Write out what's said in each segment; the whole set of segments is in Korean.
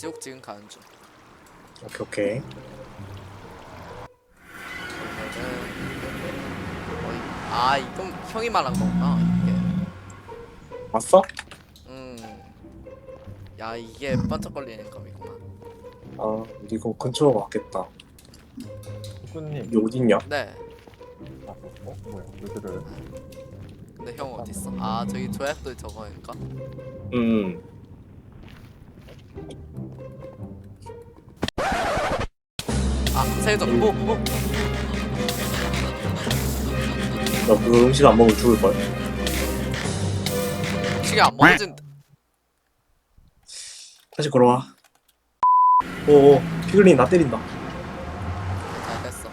지옥 지금 가는 중. 오케이 오케이 어이 아 이건 형이 말한 거구나 이게. 왔어? 음. 야 이게 반짝거리는 감이구나. 아 이거 근처로 왔겠다 후쿠님 여기 어딨냐? 네. 아, 어? 뭐야 왜 그래 근데 형 어디 있어? 아 저기 조약돌 저거니까. 음 아 세점. 오 오. 나그 음식 안 먹으면 죽을 걸? 지금 안 먹어진. 다시 걸어와 오오 피글린 나 때린다 잘 됐어.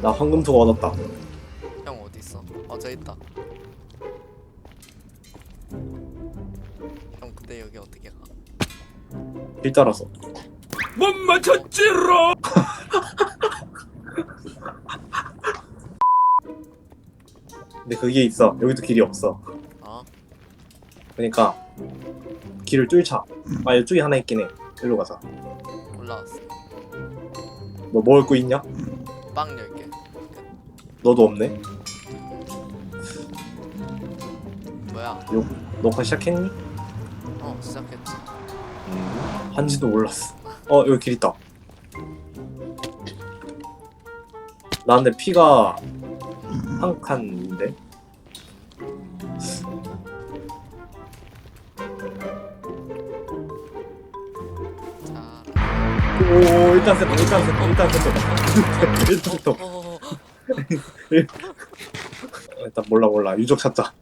나 황금토가 얻었다 형 어디 있어? 어저 있다. 길 따라서 못 맞췄지롱! 근데 그게 있어 여기도 길이 없어 어? 그러니까 길을 뚫자 아 이쪽에 하나 있긴 해 일로 가자 올라왔어. 너 먹을 거 있냐? 빵 10개. 너도 없네 뭐야? 녹화 시작했니? 어 시작했지. 음, 한지도 몰랐어. 어 여기 길 있다. 나 근데 피가 한 칸인데? 자. 오 일단 세번 일단 세번 일단 세번 일단 세번 어, 일단 몰라 몰라. 유적 찾자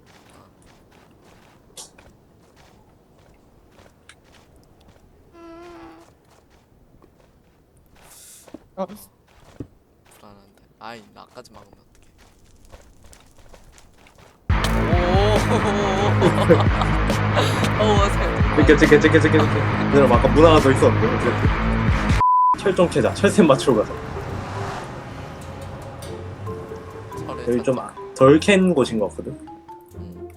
아, 불안한데. 아이 나까지 막으면 어떡해. 오. 오 세. 제게 제게 제게 제게 제게 내가 아까 문 하나 더 있었는데 어쨌든 철종 캐자 철샘 맞추러 가자 철을 여기 좀 찾자. 덜캔 곳인 것 같거든 음.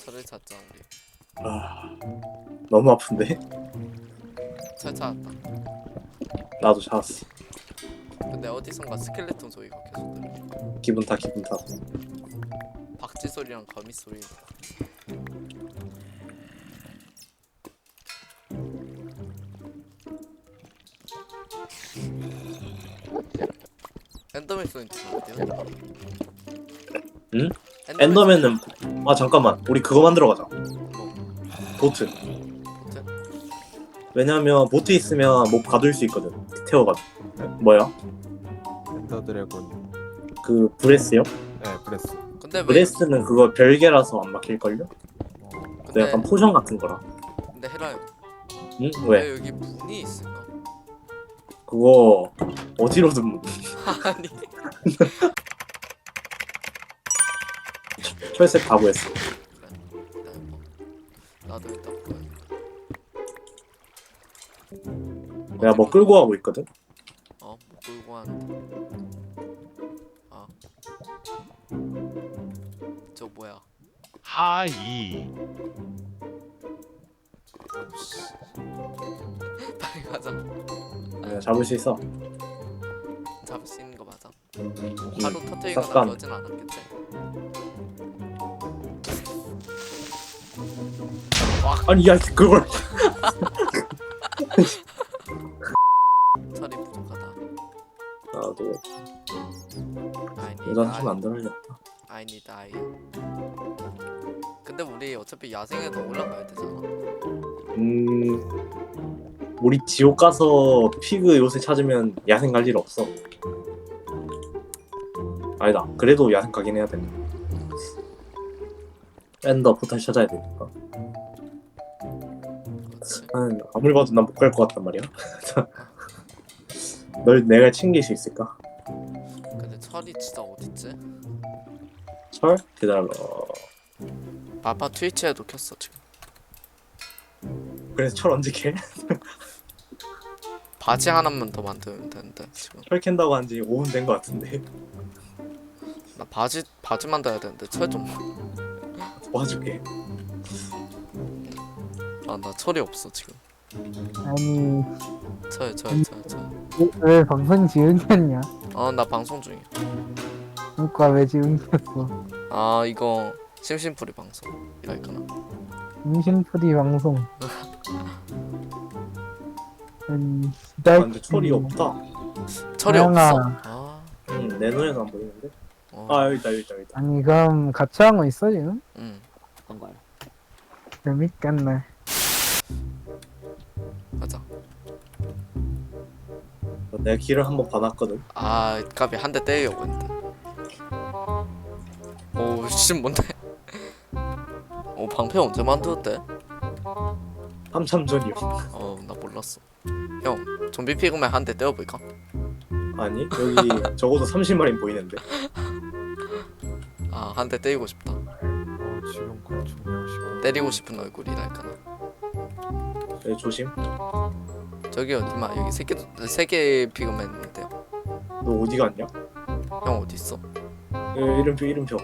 철을 찾자 우리. 아 너무 아픈데 철 찾았다. 나도 찾았어 근데 어디선가 스켈레톤 소리가 계속 들려. 기분 타 기분 타 박쥐 소리랑 거미 소리. 엔더맨 소리 들리는데요? 응? 엔더맨은 아 잠깐만 우리 그거 만들어 가자 보트 왜냐면 보트 있으면 못 가둘 수 있거든 태워가 뭐야 엔더 드래곤 그 브레스요? 네 브레스 근데 왜? 브레스는 그거 별개라서 안 막힐걸요? 어, 근데 약간 포션 같은 거라 근데 헤라요. 응? 왜 왜? 여기 문이 있을까? 그거 어디로든 뭐 아니. 철새 다 구했어 내가 뭐 끌고 가고 있거든? 어, 뭐 끌고 하는데. 아. 저 뭐야? 하이 씨. 빨리 가자. 내가 잡을 수 있어 잡을 수 있는 거 맞아. 바로 터트리거나 잠깐. 그러진 않았겠지. 아니 야 그걸 여자는 iron. 좀안 들어올렸다 I need. 근데 우리 어차피 야생에도 올라가야 되잖아. 음 우리 지옥 가서 피그 요새 찾으면 야생 갈 일 없어 아니다 그래도 야생 가긴 해야 돼 엔더 포탈 찾아야 되니까 그렇지. 아무리 봐도 난 못 갈 것 같단 말이야 널 내가 챙길 수 있을까? 근데 철이 진짜 철? 기다려 마파 트위치에도 켰어 지금. 그래서 철 언제 캐? 바지 하나만 더 만들면 되는데 지금. 철 캔다고 한 지 5분 된 것 같은데 나 바지 바지 만들어야 되는데 철 좀. 도와줄게 아 나 철이 없어 지금 아니 철 철 철철 왜, 왜 방송 지은겼냐? 아나 방송 중이야 그니까 왜 지은겼어? 아 이거 심심풀이 방송이랄까나 임신풀이 방송. 아니 아. 근데 철이 없다. 철이 다영아. 없어 아 응, 내 눈에서 안 보이는데? 어, 아, 여기 있다, 여기 있다, 여기 있다. 아니 그럼 같이 하고 있어 지금? 응 뭔가요? 재밌겠네. 가자 내 길을 한번 받았거든. 아 까비 한 대 때리려고 했는데 오씨 뭔데 오 방패 언제 만들었대? 한참 전이요. 어 나 몰랐어 형 좀비 피그맨 한 대 때려볼까? 아니, 여기 적어도 30마리 보이는데. 아 한 대 때리고 싶다 어, 지금 건축 양식. 때리고 싶은 얼굴이랄까나 여기 조심. 저기요 니마 여기 세개 세개 피그맨 있는데요 너 어디 갔냐? 형 어디 있어? 여기 이름표, 이름표.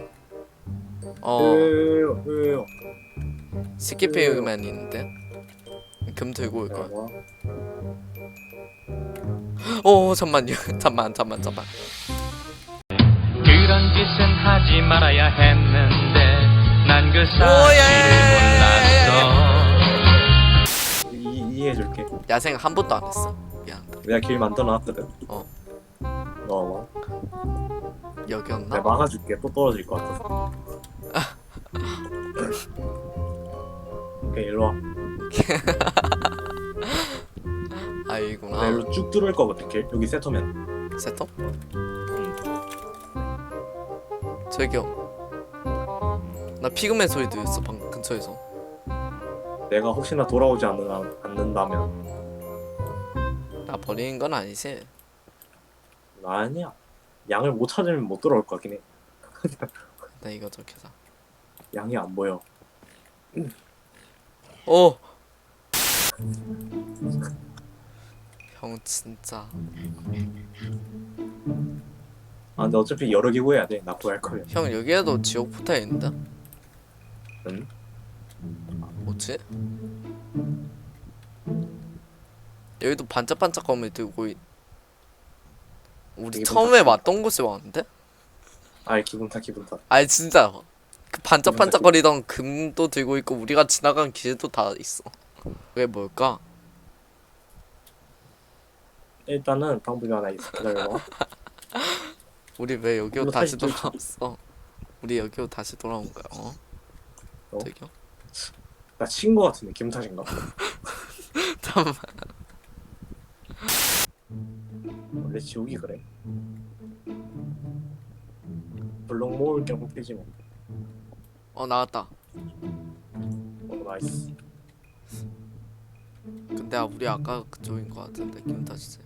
어 왜요, 왜요? 스키 피그맨 있는데 금 들고 올 거야 와. 오 잠만요 잠만 잠만 잠만 그런 짓은 하지 말아야 했는데 난 그 사실을 몰랐어 이, 이해해줄게. 야생 한 번도 안 했어 미안한데 내가 길 만들어놨거든. 어. 너 와. 여기였나? 내가 막아줄게. 또 떨어질 것 같아서. 오케이, 일로 와. 아나 여기구나 일로 쭉 뚫을 거거든, 길. 여기 세터면. 세터? 저기요 나 피그맨 소리 들렸어 방 근처에서 내가 혹시나 돌아오지 않는다, 않는다면. 나 버리는 건 아니지 아니야. 양을 못 찾으면 못 돌아올 것 같긴 해. 나 이거 저기서 양이 안 보여. 오! 형 진짜 아, 근데 어차피 여러 개 구해야 돼. 나 구할 거면. 형 여기에도 지옥 포탈 있는데? 응? 뭐지? 여기도 반짝반짝 검을 들고 있... 우리 이게 처음에 왔던 곳에 왔는데? 아이, 기분 타, 기분 타. 아니 진짜 그 반짝반짝거리던 금도 들고 있고 우리가 지나간 길도 다 있어 그게 뭘까? 일단은 방법이 하나 있어. 기다려봐. 우리 왜 여기로 다시 좀 돌아왔어? 우리 여기로 다시 돌아온 거야 어? 어? 저기요? 나친거 같은데, 탓인가? 잠깐만 원래 지옥이 그래. 블록 모을 경우 되지 뭐. 어 나왔다. 어, 나이스. 근데 아, 우리 아까 그쪽인 거 같은데 기분 탓이지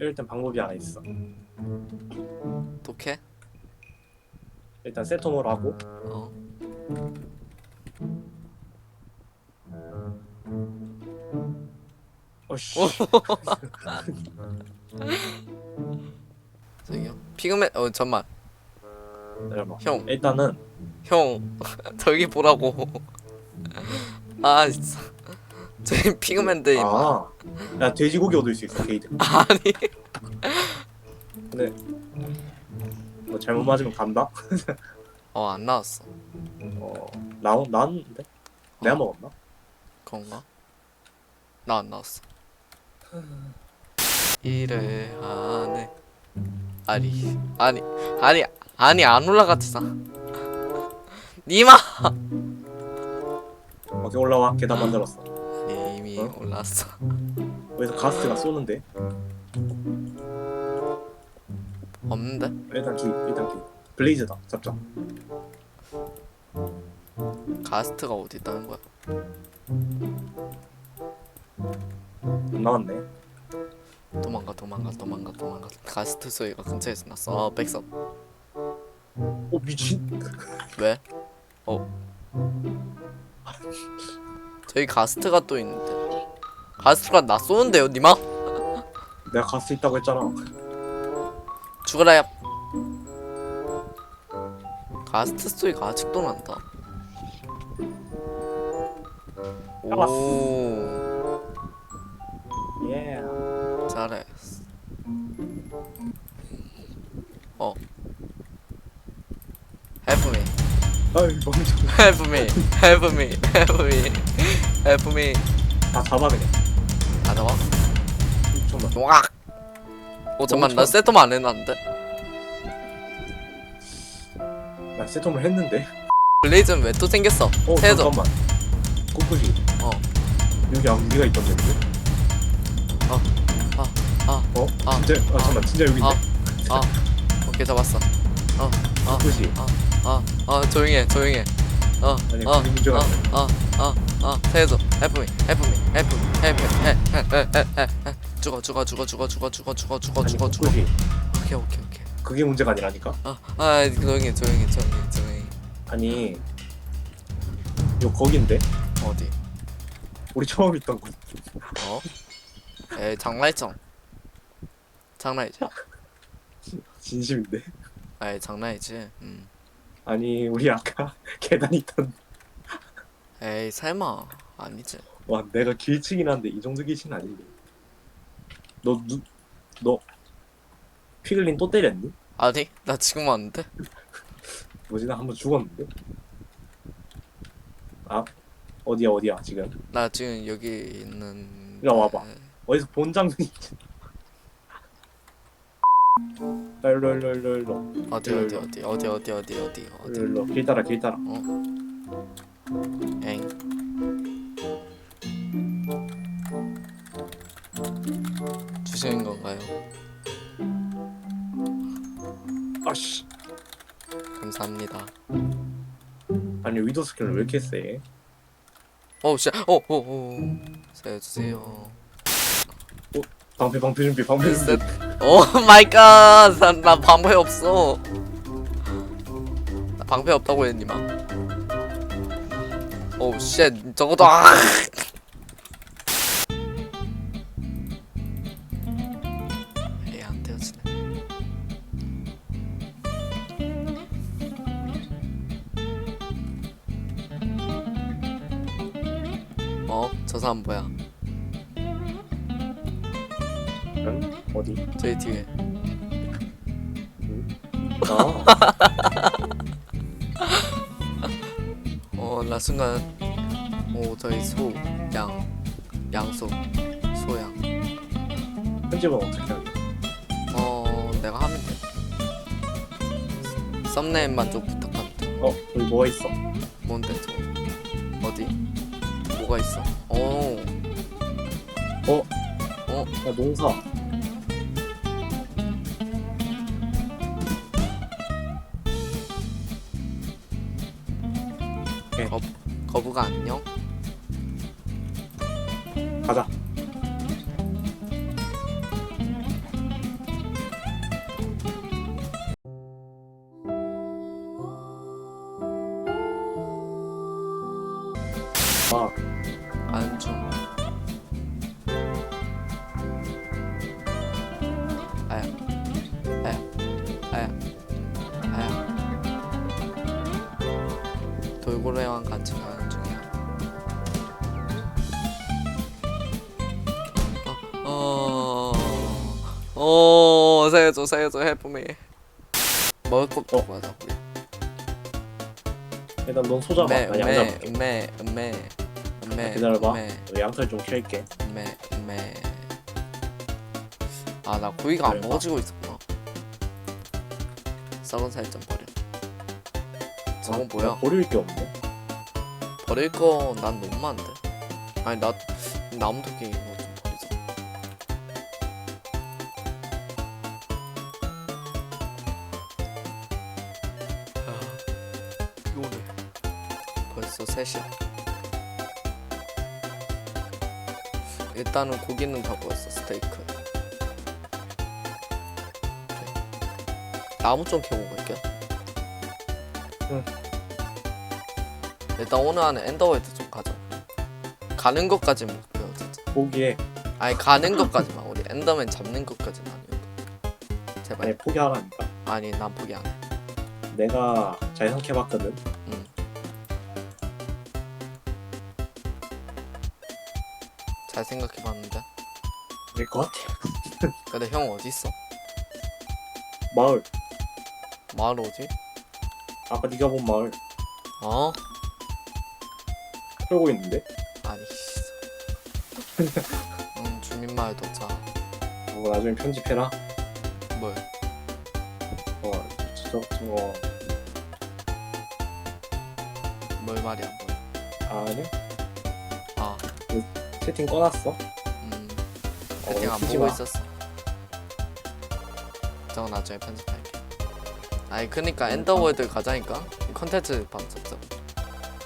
일단 방법이 하나 있어. 독해? 일단 세토몰 하고. 어? 어씨. 저기요. 피그맨 어 잠만. 잠깐만 형. 일단은 형 저기 보라고. 아 진짜. 저기 피그맨들 임마 아 야 돼지고기 얻을 수 있어 게이드 아니. 근데 뭐 잘못 맞으면 간다? 어 안 나왔어. 어 나온 나왔는데? 내가 어. 먹었나? 그런가? 나 안 나왔어. 이래 하네. 아니 아니 아니 아니 안 올라갔잖아 니마! 오케이 올라와. 계단 만들었어. 아니 이미 어? 올라왔어. 여기서 가스가 쏘는데? 없는데? 일단 기 일단 기. 블레이즈다. 잡자. 가스트가 어디 있다는 거야? 안 나왔네. 도망가 도망가 도망가 도망가. 가스트 소리가 근처에서 났어. 어 백섭 오 미친. 왜? 어. 저기 가스트가 또 있는데. 가스트가 나 쏘는데요 니마? 내가 가스 있다고 했잖아. 죽어라 야. 가스트 소리가 아직도 난다. 오 아이 멍청. help me help me help me help me 다 잡아 그냥. 아 나와 잠깐만. 와. 어 잠만 나 세톰 안 해놨는데 나 세톰을 했는데. 블레이즈는 왜 또 생겼어 어 세조 잠깐만. 꼬꾸지. 어. 여기 아무리가 있던데. 아, 아, 어? 아, 진짜? 아 잠깐 진짜 여기 아, 있네. 아 오케이 잡았어 꼬꾸지. 아 아 조용해 조용해 어, 아니, 그게 문제가 어어어어어 세조 help me help me help me help me help help help help help 죽어 죽어 죽어 죽어 죽어 죽어 죽어 죽어 아니 죽어 죽어 꼬꾸지. 오케이 오케이 오케이 그게 문제가 아니라니까. 아 아 조용해 조용해 조용해 조용해 아니. 요 거긴데. 어디 우리 처음 있던 곳. 어? 에이 장난이죠 장난이지 진심인데. 에이 장난이지 음 아니 우리 아까 계단 있던. 에이 설마 아니지 와 내가 길치긴 한데 이 정도 길치는 아닌데. 너 누? 너 피글린 또 때렸니? 아니 나 지금 왔는데 뭐지 나 한번 죽었는데. 아 어디야 어디야 지금 나 지금 여기 있는 일로 와봐. 어디서 본 장면이 있지? 아, 일로 일로 일로 일로 어디 어디 어디 어디 어디 어디 어디 어디? 일로 길 따라 길 따라. 엥. 주시는 건가요? 아씨. 감사합니다. 아니 위도 스킬은 왜 이렇게 세? 어우 씨 어어어. 살려주세요. 방패 방패 준비 방패 준비. 오 마이 갓! 나, 나 방패 없어. 나 방패 없다고 했니 마. 오우 쉣 저것도 아! 에이 안 되어지네. 어? 저 사람 뭐야? 어디? 저기 뒤에. 아 어, 나 순간 오 저희 소, 양, 양소, 소양. 편집은 어떻게 하냐? 어, 내가 하면 돼. 썸네일만 좀 부탁한다. 어 여기 뭐가 있어? 뭔데 저? 어디? 뭐가 있어? 오, 야 농사. 거부가 안녕? 가자. 아 안중. 아야, 아야, 아야. 어, 어, 살려줘, 살려줘, 헬프미. 먹을 거 어. 우리. 일단 넌 소잡아. 매, 나양 매, 잡을게. 매, 매, 매. 기다려봐. 매. 너 양털 좀 캘게. 매, 매. 아, 나 고기가 안 그래, 먹어지고 있었구나. 썩은 살좀 버려. 저건 아, 뭐야? 나 버릴 게 없네. 버릴 거 난 너무 많은데. 아니, 나 나무토끼 80 일단은 고기는 다 구웠어 스테이크. 나무 좀 캐고 갈게. 응. 일단 오늘 안에 엔더월드 좀 가자. 가는 것까지 목표 진짜 포기해 아니 가는 것까지만. 우리 엔더맨 잡는 것까지는 아니고 제발. 아니 포기하라니까. 아니 난 포기 안해. 내가 잘 생각해봤거든. 잘 생각해봤는데 될 것 같아. 근데 형 어디 있어? 마을. 마을 어디? 아까 네가 본 마을 어? 털고 있는데. 아니 음 주민마을 도착 어, 나중에 편집해라. 뭘? 어, 저, 저거 뭘 말이야 뭘 아니 아, 채팅 꺼놨어. 음 어, 세팅 안 보고 마. 있었어 저거 나중에 편집할게 아니 그니까 엔더월드 가자니까 이 컨텐츠 방송자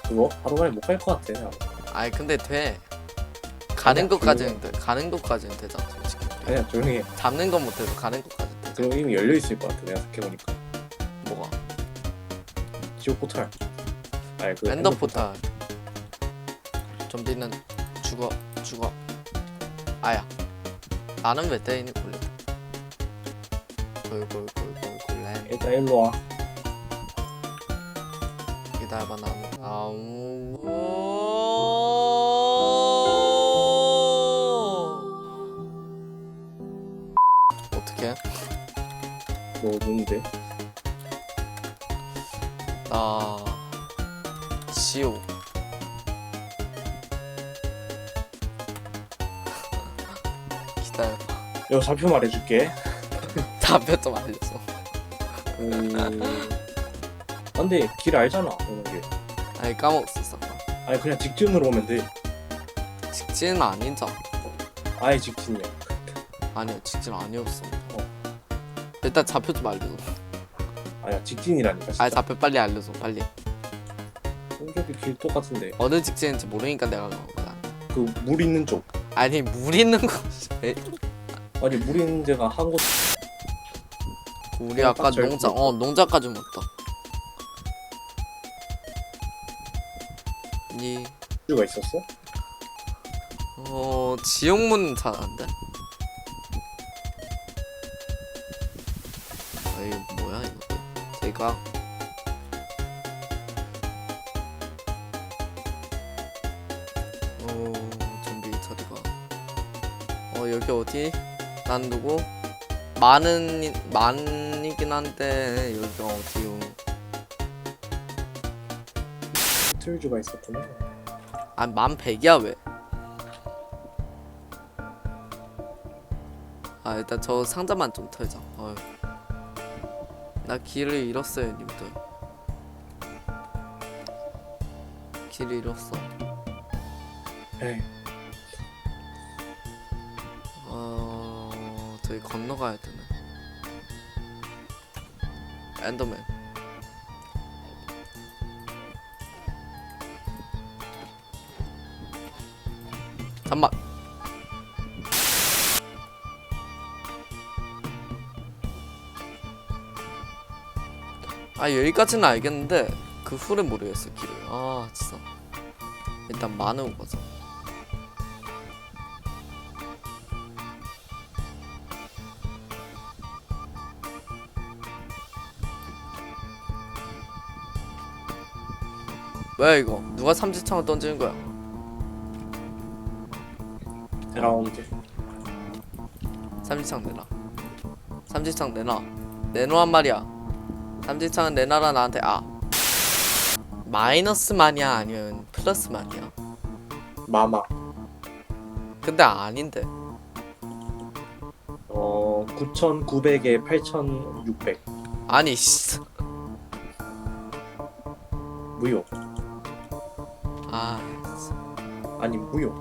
그거 하루 만에 못갈 것 같아. 나. 아니 근데 돼 가는 아니야, 것까지는 돼 가는 것까지는 되잖아 솔직히 아니야 조용히 해. 잡는 건 못해도 가는 것까지는 돼 그럼 이미 열려 있을 것 같아. 내가 생각해보니까. 뭐가 지옥 포탈. 아니 그 엔더 포탈 좀비는 죽어 죽어. 아야 나는 왜 때리니? 골래 골골골골골. 일단 일로 와. 기다려봐 나무 나무 어떻게 너 누군데? 여 좌표 말해줄게. 답변 좀 알려줘 음... 근데 길 알잖아. 오는 길. 아니 까먹었어 아니 그냥 직진으로 오면 돼. 직진은 아니죠 아예 직진이야. 아니야 직진 아니었어 일단 좌표 좀 알려줘 아니야 직진이라니까. 진짜. 아 좌표 빨리 알려줘 빨리 저기 길 똑같은데. 어느 직진인지 모르니까 내가 그런 거야 그 물 있는 쪽. 아니 물 있는 거 왜? 아니 데가 한 곳. 우리 아까 딱 있고. 어 농장까지 먹다. 이가 있었어? 어 지옥문 잘 안돼? 아 이거 뭐야 이거? 제가. 어 좀비 처리가. 어 여기 어디 난 누구 많은 많이긴 한데 여기가 어디요 트일즈가 있었구나. 아만 100이야 왜? 아 일단 저 상자만 좀 털자 어휴. 나 길을 잃었어요 님들 길을 잃었어 에이. 어... 저기 건너가야 되네 엔더맨. 잠만. 아 여기까지는 알겠는데 그 후를 모르겠어 길을. 아 진짜. 일단 많은 거죠 뭐야 이거 누가 삼지창을 던지는 거야 라운드. 삼지창 내놔 삼지창 내놔 내놓란 말이야 삼지창은 내놔라 나한테 아 마이너스 만이야 아니면 플러스 만이야 마마. 근데 아닌데 어 9,900에 8,600. 아니 씨. 무효. 아 아니 무효.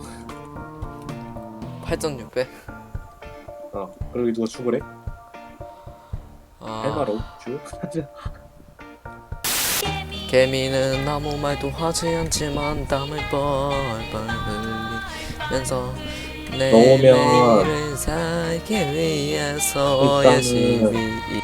8,600어 그리고 누가 죽으래? 할말아 없죠. 개미는 아무 말도 하지 않지만 땀을 뻘뻘 흘리면서 내 넣으면 내일을 살기 위해서 일단은 열심히